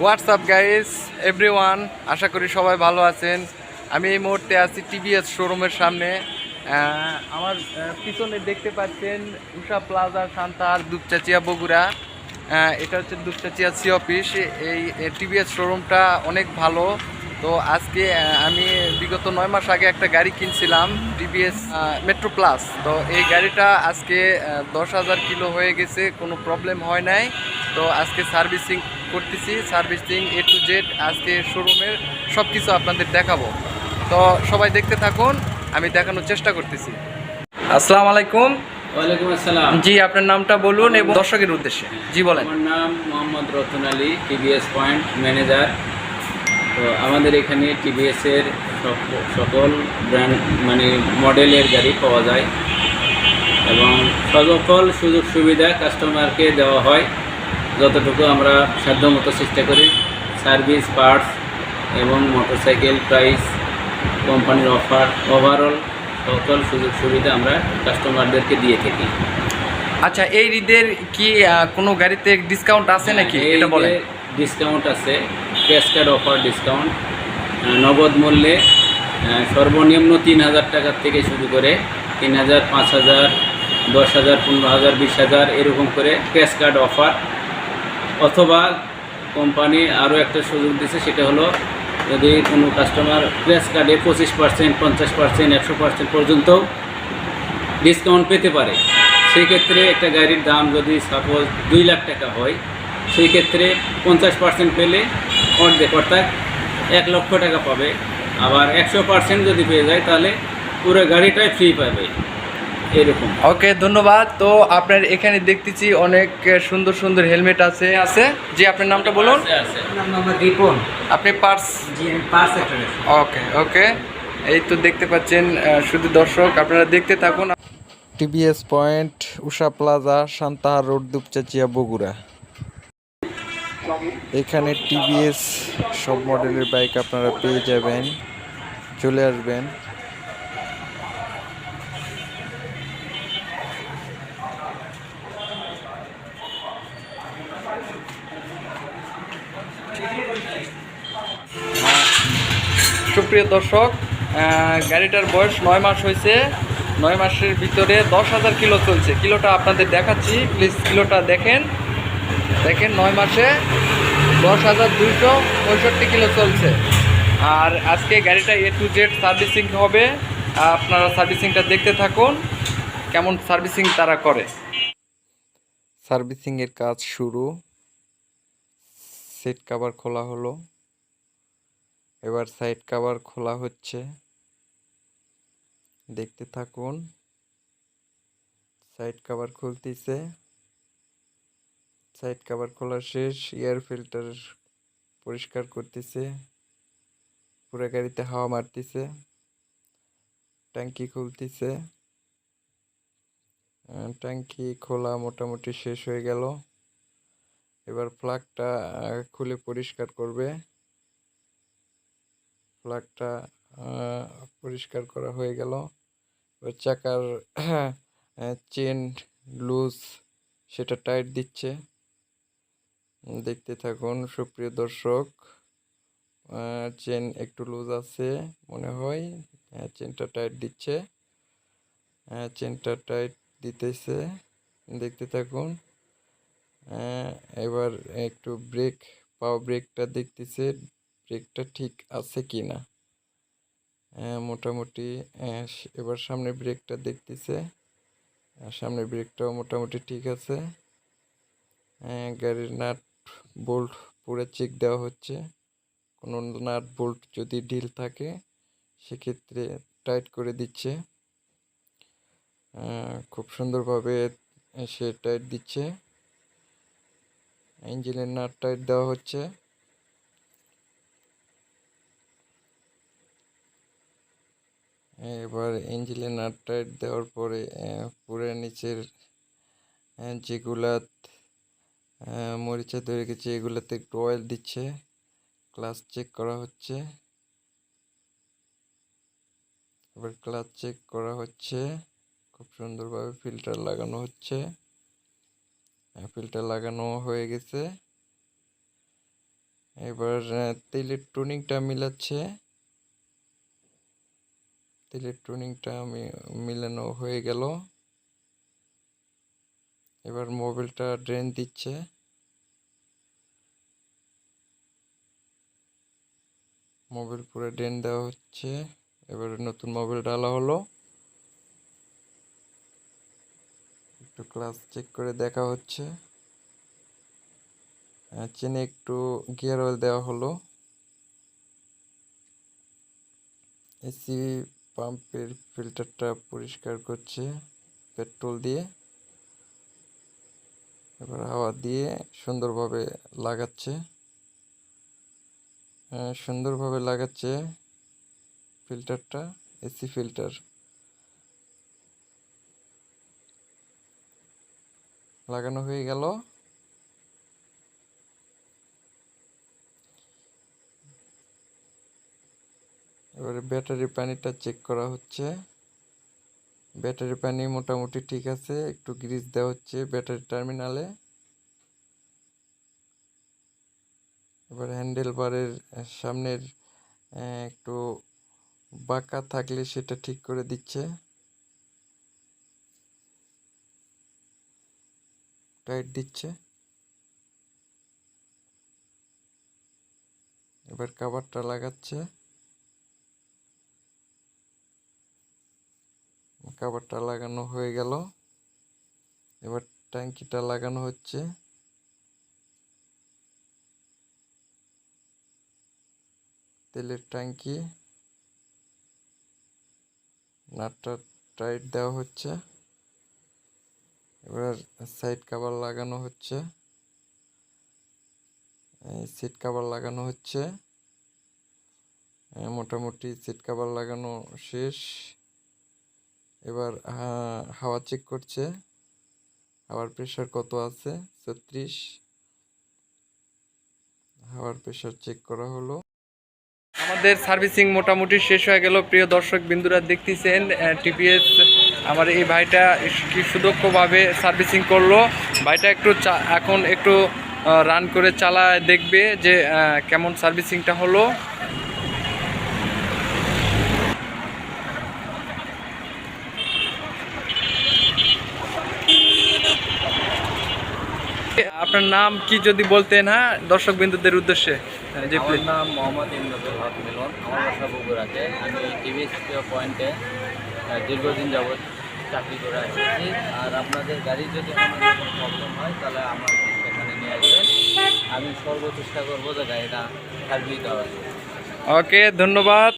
WhatsApp guys everyone আশা করি সবাই ভালো আছেন। আমি এই মুহূর্তে আছি টিভিএস শোরুমের সামনে। আমার পিছনে দেখতে পাচ্ছেন উষা প্লাজা সান্তার দুপচাচিয়া বগুড়া। এটা হচ্ছে দুপচাচিয়া সি অফিস। এই টিভিএস শোরুমটা অনেক ভালো। তো আজকে আমি বিগত নয় মাস আগে একটা গাড়ি কিনছিলাম টিভিএস মেট্রো প্লাস তো এই গাড়িটা আজকে দশ হাজার কিলো হয়ে গেছে, কোনো প্রবলেম হয় নাই। তো আজকে সার্ভিসিং করতেছি সার্ভিসিং এ টু জেড আজকে শোরুমের সব কিছু আপনাদের দেখাবো। তো সবাই দেখতে থাকুন আমি দেখানোর চেষ্টা করতেছি। আসসালামু আলাইকুম। ওয়ালাইকুম আসসালাম। জি আপনার নামটা বলুন এবং দর্শকের উদ্দেশ্যে। জি বলেন। আমার নাম Mohammad Ratan Ali TVS point manager তো আমাদের এখানে টিভিএস এর সকল ব্র্যান্ড মানে মডেলের গাড়ি পাওয়া যায়। এবং সকল সুযোগ সুবিধা কাস্টমারকে দেওয়া হয়। যতটুকু আমরা সাধ্যমতো চেষ্টা করি সার্ভিস পার্টস এবং মোটরসাইকেল প্রাইস কোম্পানির অফার ওভারঅল সকল সুযোগ সুবিধা আমরা কাস্টমারদেরকে দিয়ে থাকি। আচ্ছা এই ঈদের কি কোনো গাড়িতে ডিসকাউন্ট আছে নাকি? হ্যাঁ, এই এটা বলেন। যে ডিসকাউন্ট আছে ক্যাশ কার্ড অফার ডিসকাউন্ট নগদ মূল্যে সর্বনিম্ন তিন হাজার টাকার থেকে শুরু করে তিন হাজার পাঁচ হাজার দশ হাজার পনেরো হাজার বিশ হাজার এরকম করে ক্যাশ কার্ড অফার অথবা কোম্পানি আরও একটা সুযোগ দিচ্ছে সেটা হলো যদি কোনো কাস্টমার ক্যাশ কার্ডে পঁচিশ পার্সেন্ট পঞ্চাশ পার্সেন্ট একশো পার্সেন্ট পর্যন্ত ডিসকাউন্ট পেতে পারে। সেই ক্ষেত্রে একটা গাড়ির দাম যদি সাপোজ দুই লাখ টাকা হয় সেই ক্ষেত্রে পঞ্চাশ পার্সেন্ট পেলে অর্ধেক, অর্থাৎ এক লক্ষ টাকা পাবে। আবার একশো পার্সেন্ট যদি পেয়ে যায়, তাহলে পুরো গাড়িটাই ফ্রি পাবে। এরকম। ওকে ধন্যবাদ। তো আপনার এখানে দেখতেছি অনেক সুন্দর সুন্দর হেলমেট আছে আছে। জি আপনার নামটা বলুন। রিপন আপনি পার্স ওকে ওকে। এই তো দেখতে পাচ্ছেন শুধু দর্শক আপনারা দেখতে থাকুন। TVS point Usha plaza Santahar road Dupchanchia Bogura. এখানে টিভিএস সব মডেলের বাইক আপনারা পেয়ে যাবেন চলে আসবেন। সুপ্রিয় দর্শক গাড়িটার বয়স নয় মাস হয়েছে। নয় মাসের ভিতরে দশ হাজার কিলো চলছে। কিলোটা আপনাদের দেখাচ্ছি প্লিজ কিলোটা দেখেন। দেখেন নয় মাসে দশ হাজার দুইশো পঁয়ষট্টি কিলো চলছে। আর আজকে গাড়িটা এ টু জেড সার্ভিসিং হবে। আপনারা সার্ভিসিংটা দেখতে থাকুন, কেমন সার্ভিসিং তারা করে। সার্ভিসিংয়ের কাজ শুরু। সিট কাভার খোলা হলো। এবার সাইড কভার খোলা হচ্ছে। দেখতে থাকুন। সাইড কভার খুলতেছে। সাইড কভার খোলা শেষ। এয়ার ফিল্টার পরিষ্কার করতেছে। পুরো গাড়িতে হাওয়া মারতেছে। ট্যাঙ্কি খুলতেছে। ট্যাঙ্কি খোলা মোটামুটি শেষ হয়ে গেল। এবার প্লাগটা আহ, খুলে পরিষ্কার করবে। প্লাগটা পরিষ্কার করা হয়ে গেল। চাকার চেন, লুজ সেটা টাইট দিচ্ছে। দেখতে থাকুন, সুপ্রিয় দর্শক চেন একটু লুজ আছে মনে হয়। চেনটা টাইট দিচ্ছে। চেনটা টাইট দিতেছে। দেখতে থাকুন। এবার একটু ব্রেক পাওয়ার ব্রেকটা দেখতেছে। ব্রেকটা ঠিক আছে কি না আহ, মোটামুটি এবার সামনে ব্রেকটা দেখতেছে। সামনে ব্রেকটাও মোটামুটি ঠিক আছে। গাড়ির নাট বোল্ট পুরো চেক দেওয়া হচ্ছে। কোনো নাট বোল্ট যদি ঢিল থাকে সেক্ষেত্রে টাইট করে দিচ্ছে। খুব সুন্দরভাবে সে টাইট দিচ্ছে। ইঞ্জিনের নাট টাইট দেওয়া হচ্ছে। এবার ইঞ্জিনে নাট টাইট দেওয়ার পরে পুরো নিচের যেগুলা মরিচা ধরে গেছে এগুলাতে একটু অয়েল দিচ্ছে। ক্লাস চেক করা হচ্ছে। এবার ক্লাস চেক করা হচ্ছে। খুব সুন্দরভাবে ফিল্টার লাগানো হচ্ছে। ফিল্টার লাগানো হয়ে গেছে। এবার তেলের টুনিংটা মিলাচ্ছে। তেলের টুনিংটা আমি মিলানো হয়ে গেল। এবার মোবিলটা ড্রেন দিচ্ছে। মোবিল পুরো ড্রেন দেওয়া হচ্ছে। এবার নতুন মোবিল ডালা হলো। একটু ক্লাস চেক করে দেখা হচ্ছে। চেনে একটু গিয়ার অয়েল দেওয়া হলো। এসি পাম্পের ফিল্টারটা পরিষ্কার করছে পেট্রোল দিয়ে। এবার হাওয়া দিয়ে সুন্দরভাবে লাগাচ্ছে। আহ, সুন্দরভাবে লাগাচ্ছে ফিল্টারটা এসি ফিল্টার। লাগানো হয়ে গেল। এবারে ব্যাটারি পানিটা চেক করা হচ্ছে। ব্যাটারি পানি মোটামুটি ঠিক আছে, একটু গ্রিজ দেওয়া হচ্ছে ব্যাটারি টার্মিনালে এবার হ্যান্ডেল বারের সামনের একটু বাঁকা থাকলে সেটা ঠিক করে দিচ্ছে। টাইট দিচ্ছে। এবার কাভারটা লাগাচ্ছে। কাভারটা লাগানো হয়ে গেল। এবার ট্যাঙ্কিটা লাগানো হচ্ছে। তেলের ট্যাঙ্কি। নাটটা টাইট দেওয়া হচ্ছে। এবার সাইড কাভার লাগানো হচ্ছে। সিট কাভার লাগানো হচ্ছে। মোটামুটি সিট কাভার লাগানো শেষ। এবার হা- হাওয়া চেক করছে। হাওয়ার প্রেশার কত আছে? ছত্রিশ। হাওয়ার প্রেশার চেক করা হলো। আমাদের সার্ভিসিং মোটামুটি শেষ হয়ে গেল। প্রিয় দর্শক বিন্দুরা দেখতেছেন টিপিএস আমার এই ভাইটা কি সুদক্ষভাবে সার্ভিসিং করল। ভাইটা একটু এখন একটু রান করে চালায় দেখবে যে কেমন সার্ভিসিংটা হলো। আপনার নাম কি যদি বলতেন হ্যাঁ দর্শক বিন্দুদের উদ্দেশ্যে যে আমার নাম মোহাম্মদ ইমদাদুল হক মিলন। আমার বাসা বগুড়াতে। আমি টিভি পয়েন্টে দীর্ঘদিন যাবৎ চাকরি করে আসছি। আর আপনাদের গাড়ি যদি রকম প্রবলেম হয় তাহলে আমার সেখানে নিয়ে আসবেন। আমি সর্ব চেষ্টা করব যে গাড়িটা সার্ভিস দেওয়ার ওকে ধন্যবাদ।